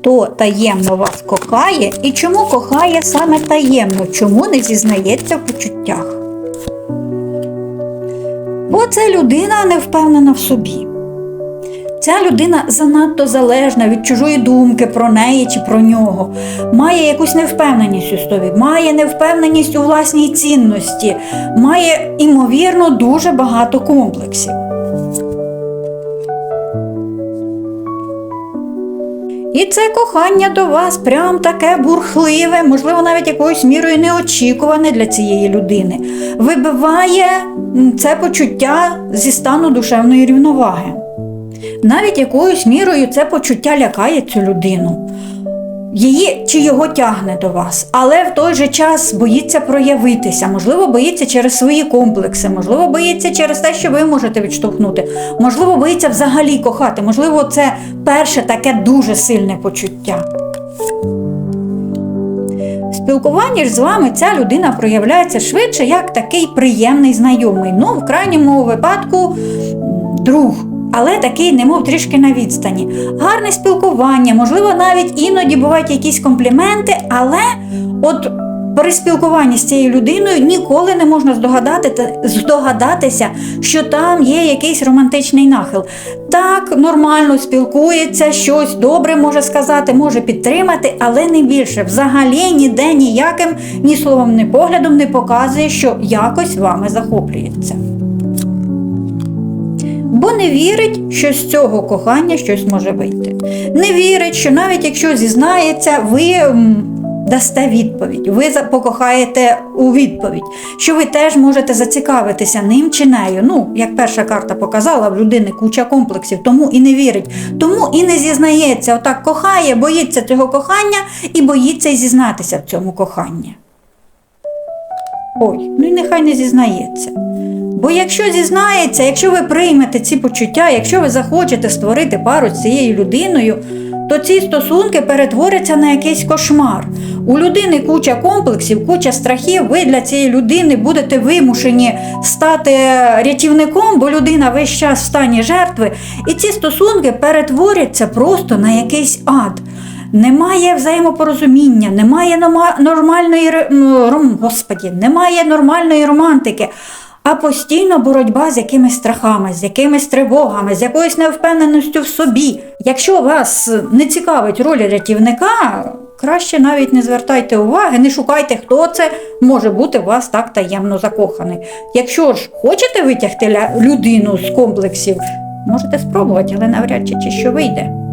хто таємно вас кохає і чому кохає саме таємно, чому не зізнається в почуттях. Бо це людина не впевнена в собі. Ця людина занадто залежна від чужої думки про неї чи про нього, має якусь невпевненість у собі, має невпевненість у власній цінності, має, імовірно, дуже багато комплексів. І це кохання до вас прям таке бурхливе, можливо, навіть якоюсь мірою неочікуване для цієї людини. Вибиває це почуття зі стану душевної рівноваги. Навіть якоюсь мірою це почуття лякає цю людину. Її чи його тягне до вас, але в той же час боїться проявитися, можливо, боїться через свої комплекси, можливо, боїться через те, що ви можете відштовхнути, можливо, боїться взагалі кохати, можливо, це перше таке дуже сильне почуття. В спілкуванні ж з вами ця людина проявляється швидше як такий приємний знайомий. Ну, в крайньому випадку друг. Але такий, немов трішки на відстані. Гарне спілкування, можливо, навіть іноді бувають якісь компліменти, але от при спілкуванні з цією людиною ніколи не можна здогадати, здогадатися, що там є якийсь романтичний нахил. Так, нормально спілкується, щось добре може сказати, може підтримати, але не більше. Взагалі ніде ніяким ні словом, ні поглядом не показує, що якось вами захоплюється бо не вірить, що з цього кохання щось може вийти. Не вірить, що навіть якщо зізнається, ви дасте відповідь, ви покохаєте у відповідь, що ви теж можете зацікавитися ним чи нею. Ну, як перша карта показала, в людини куча комплексів, тому і не вірить, тому і не зізнається. Отак кохає, боїться цього кохання і боїться зізнатися в цьому коханні. Ой, ну і нехай не зізнається. Бо якщо зізнається, якщо ви приймете ці почуття, якщо ви захочете створити пару з цією людиною, то ці стосунки перетворяться на якийсь кошмар. У людини куча комплексів, куча страхів. Ви для цієї людини будете вимушені стати рятівником, бо людина весь час в стані жертви. І ці стосунки перетворяться просто на якийсь ад. Немає взаємопорозуміння, немає нормальної господі, немає нормальної романтики, а постійно боротьба з якимись страхами, з якимись тривогами, з якоюсь невпевненістю в собі. Якщо вас не цікавить роль рятівника, краще навіть не звертайте уваги, не шукайте, хто це може бути вас так таємно закоханий. Якщо ж хочете витягти людину з комплексів, можете спробувати, але навряд чи що вийде.